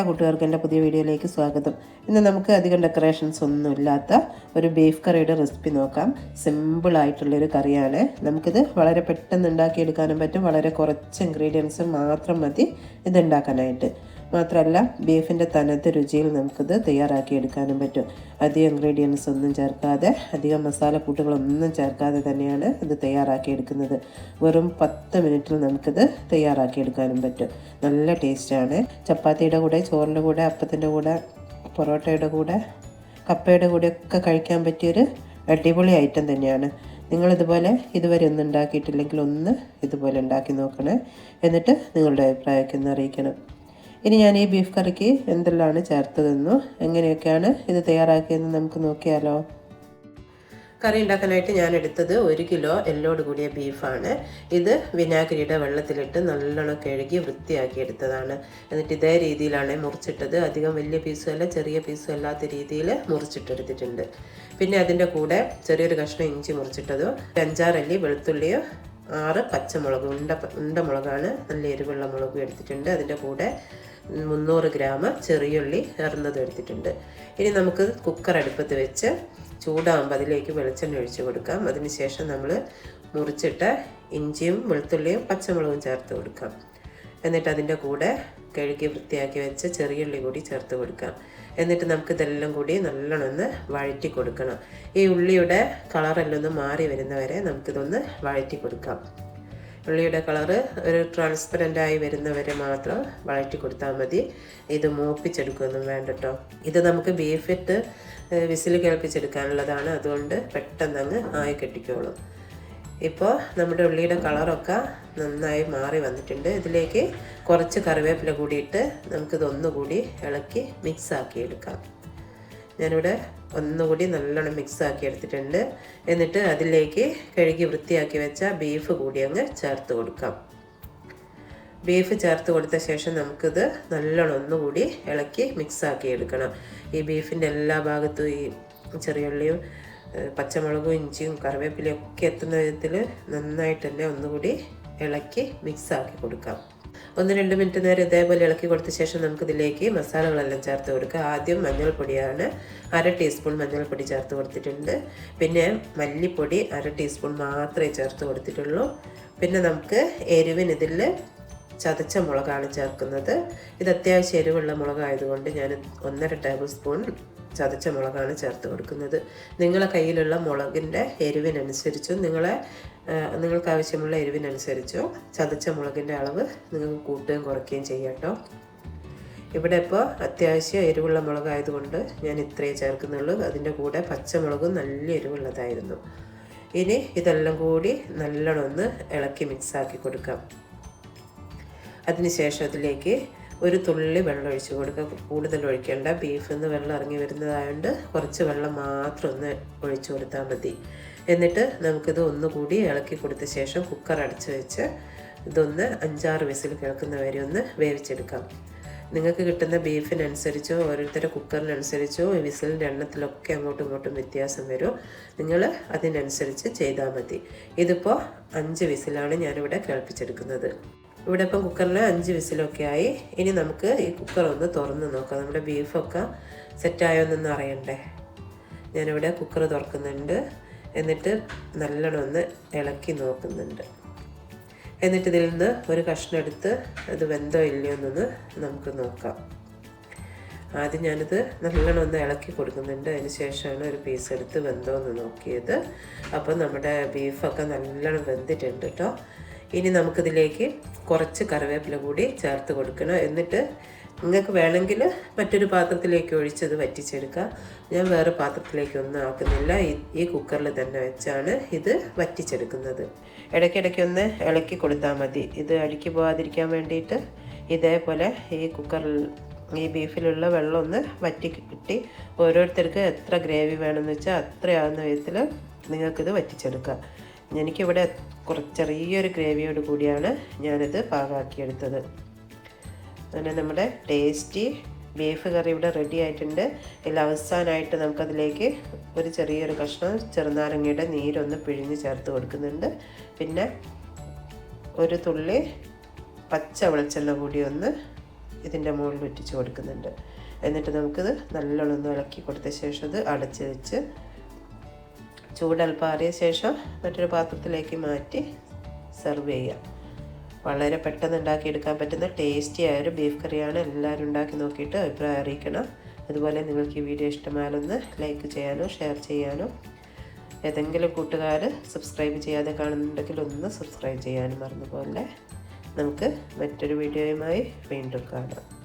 എല്ലാ കൂട്ടുകാർക്കും എന്റെ പുതിയ വീഡിയോയിലേക്ക് സ്വാഗതം. ഇന്ന് നമുക്ക് അധികം ഡെക്കറേഷൻസ് ഒന്നും ഇല്ലാത്ത ഒരു ബീഫ് കറിയുടെ റെസിപ്പി നോക്കാം. സിമ്പിളായിട്ടുള്ളൊരു കറിയാണ്. നമുക്കിത് വളരെ പെട്ടെന്ന് ഉണ്ടാക്കിയെടുക്കാനും പറ്റും. വളരെ കുറച്ച് ഇൻഗ്രീഡിയൻസ് മാത്രം മതി ഇത് ഉണ്ടാക്കാനായിട്ട് മാത്രമല്ല ബീഫിന്റെ തനത്തെ രുചിയിൽ നമുക്കിത് തയ്യാറാക്കി എടുക്കാനും പറ്റും. അധികം ഇൻഗ്രീഡിയൻസ് ഒന്നും ചേർക്കാതെ അധികം മസാലക്കൂട്ടുകളൊന്നും ചേർക്കാതെ തന്നെയാണ് ഇത് തയ്യാറാക്കി എടുക്കുന്നത് വെറും പത്ത് മിനിറ്റിൽ നമുക്കിത് തയ്യാറാക്കി എടുക്കാനും പറ്റും. നല്ല ടേസ്റ്റാണ് ചപ്പാത്തിയുടെ കൂടെ ചോറിന്റെ കൂടെ അപ്പത്തിന്റെ കൂടെ പൊറോട്ടയുടെ കൂടെ കപ്പയുടെ കൂടെ ഒക്കെ കഴിക്കാൻ പറ്റിയൊരു അടിപൊളി ഐറ്റം തന്നെയാണ്. നിങ്ങളിതുപോലെ ഇതുവരെ ഒന്നും ഉണ്ടാക്കിയിട്ടില്ലെങ്കിൽ ഒന്ന് ഇതുപോലെ ഉണ്ടാക്കി നോക്കണേ. എന്നിട്ട് നിങ്ങളുടെ അഭിപ്രായമൊക്കെ ഒന്ന് അറിയിക്കണം. ഇനി ഞാൻ ഈ ബീഫ് കറിക്ക് എന്തെല്ലാമാണ് ചേർത്തതെന്നു എങ്ങനെയൊക്കെയാണ് ഇത് തയ്യാറാക്കിയതെന്ന് നമുക്ക് നോക്കിയാലോ. കറി ഉണ്ടാക്കാനായിട്ട് ഞാൻ എടുത്തത് ഒരു കിലോ എല്ലോട് കൂടിയ ബീഫാണ് ഇത് വിനാഗിരിയുടെ വെള്ളത്തിലിട്ട് നല്ലോണം കഴുകി വൃത്തിയാക്കി എടുത്തതാണ്. എന്നിട്ട് ഇതേ രീതിയിലാണ് മുറിച്ചിട്ടത്. അധികം വലിയ പീസും അല്ല ചെറിയ പീസും അല്ലാത്ത രീതിയിൽ മുറിച്ചിട്ടെടുത്തിട്ടുണ്ട് പിന്നെ അതിന്റെ കൂടെ ചെറിയൊരു കഷ്ണം ഇഞ്ചി മുറിച്ചിട്ടതും അഞ്ചാറല്ലി വെളുത്തുള്ളിയോ ആറ് പച്ചമുളക് ഉണ്ട ഉണ്ട മുളകാണ് നല്ല എരിവുള്ള മുളക് എടുത്തിട്ടുണ്ട്. അതിന്റെ കൂടെ മുന്നൂറ് ഗ്രാം ചെറിയുള്ളി ഇറന്നത് എടുത്തിട്ടുണ്ട്. ഇനി നമുക്ക് കുക്കർ അടുപ്പത്ത് വെച്ച് ചൂടാകുമ്പോൾ അതിലേക്ക് വെളിച്ചെണ്ണ ഒഴിച്ച് കൊടുക്കാം. അതിനുശേഷം നമ്മൾ മുറിച്ചിട്ട് ഇഞ്ചിയും വെളുത്തുള്ളിയും പച്ചമുളകും ചേർത്ത് കൊടുക്കാം. എന്നിട്ട് അതിന്റെ കൂടെ കഴുകി വൃത്തിയാക്കി വെച്ച് ചെറിയുള്ളി കൂടി ചേർത്ത് കൊടുക്കാം. എന്നിട്ട് നമുക്ക് ഇതെല്ലാം കൂടി നല്ലോണം ഒന്ന് വഴറ്റി കൊടുക്കണം. ഈ ഉള്ളിയുടെ കളറെല്ലാം ഒന്ന് മാറി വരുന്നവരെ നമുക്കിതൊന്ന് വഴറ്റി കൊടുക്കാം. ഉള്ളിയുടെ കളറ് ഒരു ട്രാൻസ്പെറന്റ് ആയി വരുന്നവരെ മാത്രം വഴറ്റി കൊടുത്താൽ മതി. ഇത് മൂപ്പിച്ചെടുക്കുകയൊന്നും വേണ്ട കേട്ടോ ഇത് നമുക്ക് ബീഫിട്ട് വിസിൽ കേൾപ്പിച്ചെടുക്കാനുള്ളതാണ്. അതുകൊണ്ട് പെട്ടെന്ന് അങ്ങ് ആയി കെട്ടിക്കോളും. ഇപ്പോൾ നമ്മുടെ ഉള്ളിയുടെ കളറൊക്കെ നന്നായി മാറി വന്നിട്ടുണ്ട്. ഇതിലേക്ക് കുറച്ച് കറിവേപ്പില കൂടിയിട്ട് നമുക്കിത് ഒന്നുകൂടി ഇളക്കി മിക്സ് ആക്കി എടുക്കാം ഞാനിവിടെ ഒന്നുകൂടി നല്ലോണം മിക്സ് ആക്കി എടുത്തിട്ടുണ്ട് എന്നിട്ട് അതിലേക്ക് കഴുകി വൃത്തിയാക്കി വെച്ച ബീഫ് കൂടി അങ്ങ് ചേർത്ത് കൊടുക്കാം. ബീഫ് ചേർത്ത് കൊടുത്ത ശേഷം നമുക്കിത് നല്ലോണം ഒന്നുകൂടി ഇളക്കി മിക്സ് ആക്കി എടുക്കണം ഈ ബീഫിന്റെ എല്ലാ ഭാഗത്തും ഈ ചെറിയുള്ളിയും പച്ചമുളകും ഇഞ്ചിയും കറിവേപ്പിലയും ഒക്കെ എത്തുന്ന വിധത്തിൽ നന്നായിട്ട് തന്നെ ഒന്നുകൂടി ഇളക്കി മിക്സ് ആക്കി കൊടുക്കാം. ഒന്ന് രണ്ട് മിനിറ്റ് നേരം ഇതേപോലെ ഇളക്കി കൊടുത്ത ശേഷം നമുക്ക് ഇതിലേക്ക് മസാലകളെല്ലാം ചേർത്ത് കൊടുക്കുക ആദ്യം മഞ്ഞൾപ്പൊടിയാണ് അര ടീസ്പൂൺ മഞ്ഞൾപ്പൊടി ചേർത്ത് കൊടുത്തിട്ടുണ്ട്. പിന്നെ മല്ലിപ്പൊടി അര ടീസ്പൂൺ മാത്രമേ ചേർത്ത് കൊടുത്തിട്ടുള്ളൂ. പിന്നെ നമുക്ക് എരിവിന് ഇതിൽ ചതച്ച മുളകാണ് ചേർക്കുന്നത്. ഇത് അത്യാവശ്യം എരിവുള്ള മുളകായതുകൊണ്ട് ഞാൻ ഒന്നര ടേബിൾ സ്പൂൺ ചതച്ച മുളകാണ് ചേർത്ത് കൊടുക്കുന്നത്. നിങ്ങളെ കയ്യിലുള്ള മുളകിന്റെ എരിവിനനുസരിച്ചും നിങ്ങളെ നിങ്ങൾക്ക് ആവശ്യമുള്ള എരിവിനനുസരിച്ചോ ചതച്ച മുളകിന്റെ അളവ് നിങ്ങൾക്ക് കൂട്ടുകയും കുറയ്ക്കുകയും ചെയ്യാം കേട്ടോ ഇവിടെ ഇപ്പോൾ അത്യാവശ്യം എരിവുള്ള മുളകായതുകൊണ്ട് ഞാൻ ഇത്രയേ ചേർക്കുന്നുള്ളൂ. അതിന്റെ കൂടെ പച്ചമുളകും നല്ല എരിവുള്ളതായിരുന്നു. ഇനി ഇതെല്ലാം കൂടി നല്ലോണം ഒന്ന് ഇളക്കി മിക്സാക്കി കൊടുക്കാം. അതിനുശേഷം അതിലേക്ക് ഒരു തുള്ളി വെള്ളം ഒഴിച്ച് കൊടുക്കുക. കൂടുതൽ ഒഴിക്കേണ്ട. ബീഫിൽ നിന്ന് വെള്ളം ഇറങ്ങി വരുന്നതായതുകൊണ്ട് കുറച്ച് വെള്ളം മാത്രം ഒന്ന് ഒഴിച്ചു കൊടുത്താൽ മതി. എന്നിട്ട് നമുക്കിത് ഒന്നുകൂടി ഇളക്കി കൊടുത്ത ശേഷം കുക്കർ അടച്ച് വെച്ച് ഇതൊന്ന് അഞ്ചാറ് വിസിൽ കേൾക്കുന്നവരെ ഒന്ന് വേവിച്ചെടുക്കാം. നിങ്ങൾക്ക് കിട്ടുന്ന ബീഫിനനുസരിച്ചോ ഓരോരുത്തരുടെ കുക്കറിനനുസരിച്ചോ വിസിലിന്റെ എണ്ണത്തിലൊക്കെ അങ്ങോട്ടും ഇങ്ങോട്ടും വ്യത്യാസം വരും. നിങ്ങൾ അതിനനുസരിച്ച് ചെയ്താൽ മതി. ഇതിപ്പോൾ അഞ്ച് വിസിലാണ് ഞാനിവിടെ കേൾപ്പിച്ചെടുക്കുന്നത്. ഇവിടെ ഇപ്പം കുക്കറിൽ അഞ്ച് വിസിലൊക്കെ ആയി. ഇനി നമുക്ക് ഈ കുക്കർ ഒന്ന് തുറന്ന് നോക്കാം. നമ്മുടെ ബീഫൊക്കെ സെറ്റായോ എന്നൊന്ന് അറിയണ്ടേ? ഞാനിവിടെ കുക്കർ തുറക്കുന്നുണ്ട്. എന്നിട്ട് നല്ലോണം ഒന്ന് ഇളക്കി നോക്കുന്നുണ്ട്. എന്നിട്ട് ഇതിൽ നിന്ന് ഒരു കഷ്ണം എടുത്ത് അത് വെന്തോ ഇല്ലയോ എന്നൊന്ന് നമുക്ക് നോക്കാം. ആദ്യം ഞാനിത് നല്ലോണം ഒന്ന് ഇളക്കി കൊടുക്കുന്നുണ്ട്. അതിന് ശേഷമാണ് ഒരു പീസ് എടുത്ത് വെന്തോ എന്ന് നോക്കിയത്. അപ്പം നമ്മുടെ ബീഫൊക്കെ നല്ലോണം വെന്തിട്ടുണ്ട് കേട്ടോ ഇനി നമുക്കിതിലേക്ക് കുറച്ച് കറിവേപ്പില കൂടി ചേർത്ത് കൊടുക്കണം. എന്നിട്ട് നിങ്ങൾക്ക് വേണമെങ്കിൽ മറ്റൊരു പാത്രത്തിലേക്ക് ഒഴിച്ചത് വറ്റിച്ചെടുക്കാം. ഞാൻ വേറെ പാത്രത്തിലേക്കൊന്നും ആക്കുന്നില്ല. ഈ കുക്കറിൽ തന്നെ വെച്ചാണ് ഇത് വറ്റിച്ചെടുക്കുന്നത്. ഇടയ്ക്കിടയ്ക്ക് ഒന്ന് ഇളക്കി കൊടുത്താൽ മതി. ഇത് അഴുക്കി പോകാതിരിക്കാൻ വേണ്ടിയിട്ട് ഇതേപോലെ ഈ കുക്കറിൽ ഈ ബീഫിലുള്ള വെള്ളം ഒന്ന് വറ്റി കിട്ടി. ഓരോരുത്തർക്ക് എത്ര ഗ്രേവി വേണമെന്ന് വെച്ചാൽ അത്രയാവുന്ന വിധത്തിൽ നിങ്ങൾക്കിത് വറ്റിച്ചെടുക്കാം. എനിക്കിവിടെ കുറച്ച് ചെറിയൊരു ഗ്രേവിയോട് കൂടിയാണ് ഞാനിത് പാകാക്കിയെടുത്തത് അങ്ങനെ നമ്മുടെ ടേസ്റ്റി ബീഫ് കറി ഇവിടെ റെഡി ആയിട്ടുണ്ട്. ഇതിൽ അവസാനമായിട്ട് നമുക്കതിലേക്ക് ഒരു ചെറിയൊരു കഷ്ണം ചെറുനാരങ്ങയുടെ നീരൊന്ന് പിഴിഞ്ഞ് ചേർത്ത് കൊടുക്കുന്നുണ്ട്. പിന്നെ ഒരു തുള്ളി പച്ച വെളിച്ചെണ്ണ കൂടി ഒന്ന് ഇതിന്റെ മുകളിൽ ഒറ്റിച്ച് കൊടുക്കുന്നുണ്ട്. എന്നിട്ട് നമുക്കിത് നല്ലോണം ഒന്ന് ഇളക്കി കൊടുത്ത ശേഷം ഇത് അടച്ച് വെച്ച് ചൂടൽപ്പം ആറിയ ശേഷം മറ്റൊരു പാത്രത്തിലേക്ക് മാറ്റി സെർവ് ചെയ്യാം വളരെ പെട്ടെന്ന് ഉണ്ടാക്കിയെടുക്കാൻ പറ്റുന്ന ടേസ്റ്റി ആയ ഒരു ബീഫ് കറിയാണ് എല്ലാവരും ഉണ്ടാക്കി നോക്കിയിട്ട് അഭിപ്രായം അറിയിക്കണം. അതുപോലെ നിങ്ങൾക്ക് ഈ വീഡിയോ ഇഷ്ടമായാലൊന്ന് ലൈക്ക് ചെയ്യാനോ ഷെയർ ചെയ്യാനോ. ഏതെങ്കിലും കൂട്ടുകാർ സബ്സ്ക്രൈബ് ചെയ്യാതെ കാണുന്നുണ്ടെങ്കിൽ ഒന്ന് സബ്സ്ക്രൈബ് ചെയ്യാനും മറന്നുപോലെ നമുക്ക് മറ്റൊരു വീഡിയോയുമായി വീണ്ടും കാണാം.